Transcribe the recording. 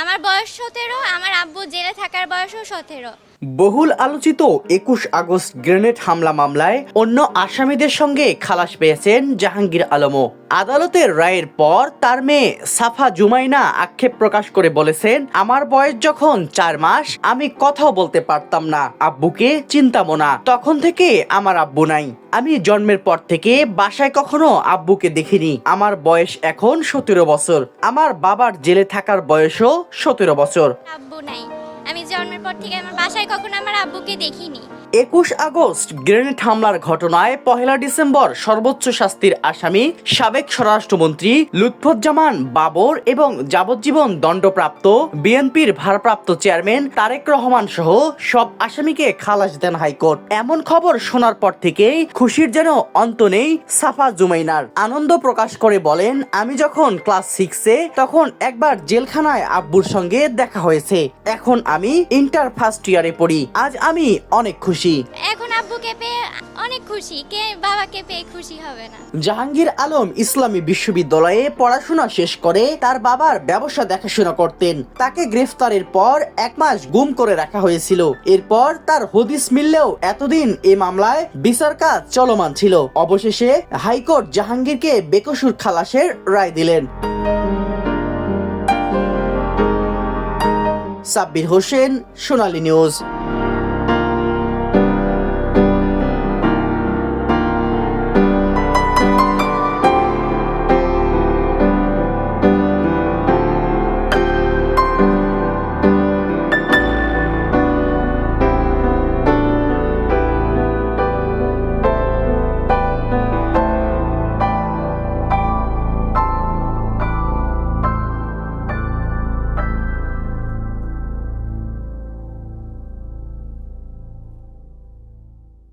আমার বয়স সতেরো আমার আব্বু জেলে থাকার বয়সও সতেরো। বহুল আলোচিত একুশ আগস্ট গ্রেনেড হামলা মামলায় অন্য আসামিদের সঙ্গে খালাস পেয়েছেন জাহাঙ্গীর আলমও। আদালতের রায়ের পর তার মেয়ে সাফা জুমাইনা আক্ষেপ প্রকাশ করে বলেছেন, আমার বয়স যখন চার মাস, আমি কথাও বলতে পারতাম না। আব্বুকে চিন্তামো না। তখন থেকে আমার আব্বু নাই। আমি জন্মের পর থেকে বাসায় কখনো আব্বুকে দেখিনি। আমার বয়স এখন সতেরো বছর। আমার বাবার জেলে থাকার বয়সও সতেরো বছর। আব্বু নাই। জন্মের পর থেকে আমার বাসায় কখনো আমার আব্বুকে দেখিনি। একুশ আগস্ট গ্রেনেড হামলার ঘটনায় পহেলা ডিসেম্বর সর্বোচ্চ শাস্তির আসামি, সাবেক স্বরাষ্ট্রমন্ত্রী লুৎফুজ্জামান বাবর এবং যাবজ্জীবন দণ্ডপ্রাপ্ত বিএনপির ভারপ্রাপ্ত চেয়ারম্যান তারেক রহমান সহ সব আসামিকে খালাস দেন হাইকোর্ট। এমন খবর শোনার পর থেকেই খুশির যেন অন্ত নেই সাফা জুমাইনার। আনন্দ প্রকাশ করে বলেন, আমি যখন ক্লাস সিক্সে তখন একবার জেলখানায় আব্বুর সঙ্গে দেখা হয়েছে। এখন আমি ইন্টার ফার্স্ট ইয়ারে পড়ি। আজ আমি অনেক খুশি? এখন আব্বুকে পেয়ে অনেক খুশি কে বাবাকে পেয়ে খুশি হবে না। জাহাঙ্গীর আলম ইসলামী বিশ্ববিদ্যালয়ে পড়াশোনা শেষ করে তার বাবার ব্যবসা দেখাশোনা করতেন। তাকে গ্রেফতারের পর এক মাস গুম করে রাখা হয়েছিল। এরপর তার হদিস মিললেও এতদিন এ মামলায় বিচার কাজ চলমান ছিল। অবশেষে হাইকোর্ট জাহাঙ্গীরকে বেকসুর খালাসের রায় দিলেন। সাব্বির হোসেন সোনালী নিউজ।